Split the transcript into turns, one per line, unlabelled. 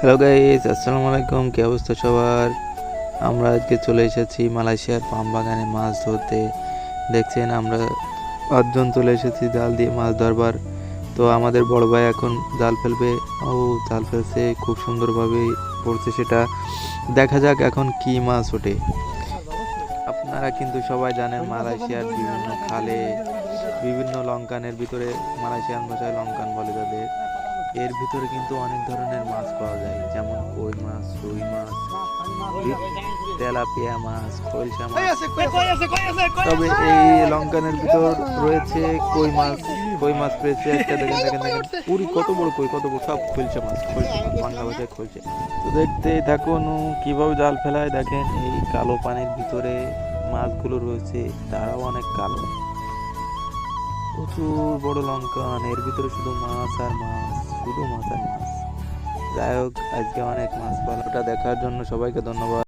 Hello guys আসসালামু আলাইকুম, কি অবস্থা সবার? আমরা আজকে চলে এসেছি মালয়েশিয়ার পাম বাগানে মাছ ধরতে। দেখছেন, আমরা পাঁচজন চলে এসেছি জাল দিয়ে মাছ ধরবার। তো আমাদের বড় ভাই এখন জাল ফেলবে। ও, জাল ফেলছে, খুব সুন্দরভাবে পড়ছে সেটা। দেখা যাক এখন কি মাছ ওঠে। আপনারা কিন্তু সবাই জানেন, মালয়েশিয়ার বিভিন্ন খালে, বিভিন্ন লঙ্কানের ভিতরে মালয়েশিয়ান ভাষায় লঙ্কান বলে তাদের। এর ভিতরে কিন্তু অনেক ধরনের মাছ পাওয়া যায়। যেমন কই মাছ রুই মাছ তেলাপিয়া মাছ খলসা মাছ। তবে এই লঙ্কানের ভিতর রয়েছে কই মাছ কই মাছ পেয়েছে একটা দেখেন দেখেন দেখেন পুরি কত বড় কই কত বড় সব খলসা মাছ খলসা মাছ বাংলা ভাষায় খলসা তো দেখতে ও কীভাবে জাল ফেলায় দেখেন এই কালো পানির ভিতরে মাছগুলো রয়েছে তারাও অনেক কালো। প্রচুর বড় লঙ্কান এর ভিতরে শুধু মাছ আর মাছ। শুধু মাছ। যাই হোক আজকে অনেক মাছ পাওয়া ওটা দেখার জন্য সবাইকে ধন্যবাদ।